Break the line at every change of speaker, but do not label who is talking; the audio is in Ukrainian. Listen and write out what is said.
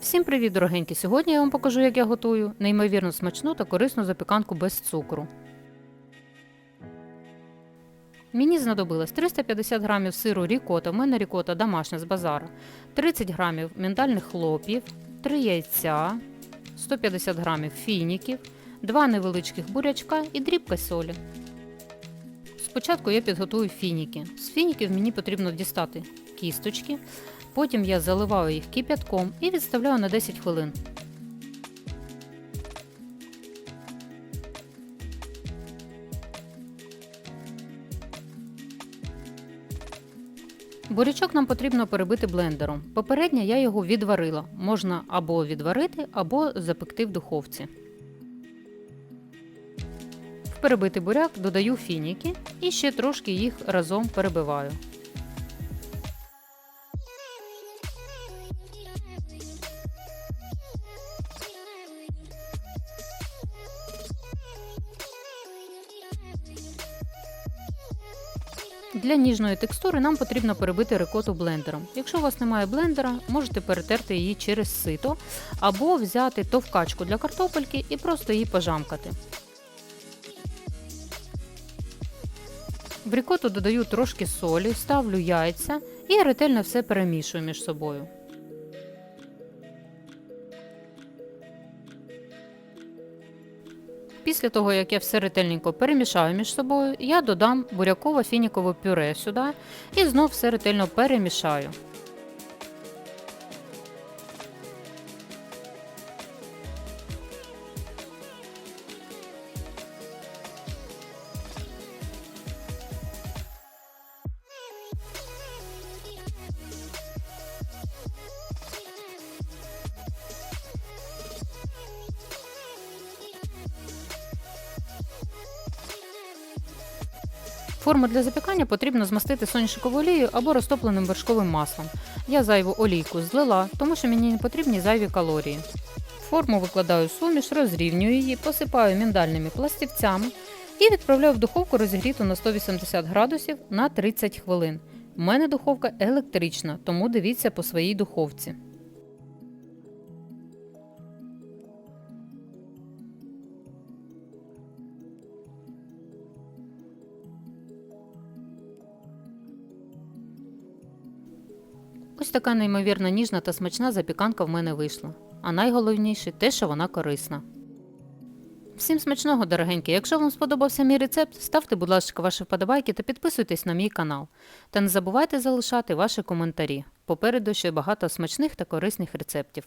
Всім привіт, дорогенькі! Сьогодні я вам покажу, як я готую неймовірно смачну та корисну запіканку без цукру. Мені знадобилось 350 грамів сиру рікота, в мене рікота домашня з базара, 30 грамів міндальних хлоп'їв, 3 яйця, 150 грамів фініків, 2 невеличких бурячка і дрібка солі. Спочатку я підготую фініки. З фініків мені потрібно дістати кісточки, потім я заливаю їх кип'ятком і відставляю на 10 хвилин. Бурячок нам потрібно перебити блендером. Попередньо я його відварила. Можна або відварити, або запекти в духовці. В перебитий буряк додаю фініки і ще трошки їх разом перебиваю. Для ніжної текстури нам потрібно перебити рикоту блендером. Якщо у вас немає блендера, можете перетерти її через сито або взяти товкачку для картопельки і просто її пожамкати. В рікоту додаю трошки солі, ставлю яйця і ретельно все перемішую між собою. Після того, як я все ретельненько перемішаю між собою, я додам буряково-фінікове пюре сюди і знов все ретельно перемішаю. Форму для запікання потрібно змастити соняшниковою олією або розтопленим вершковим маслом. Я зайву олійку злила, тому що мені не потрібні зайві калорії. В форму викладаю суміш, розрівнюю її, посипаю міндальними пластівцями і відправляю в духовку розігріту на 180 градусів на 30 хвилин. У мене духовка електрична, тому дивіться по своїй духовці. Ось така неймовірно ніжна та смачна запіканка в мене вийшла. А найголовніше те, що вона корисна. Всім смачного, дорогенькі! Якщо вам сподобався мій рецепт, ставте, будь ласка, ваші вподобайки та підписуйтесь на мій канал. Та не забувайте залишати ваші коментарі. Попереду ще багато смачних та корисних рецептів.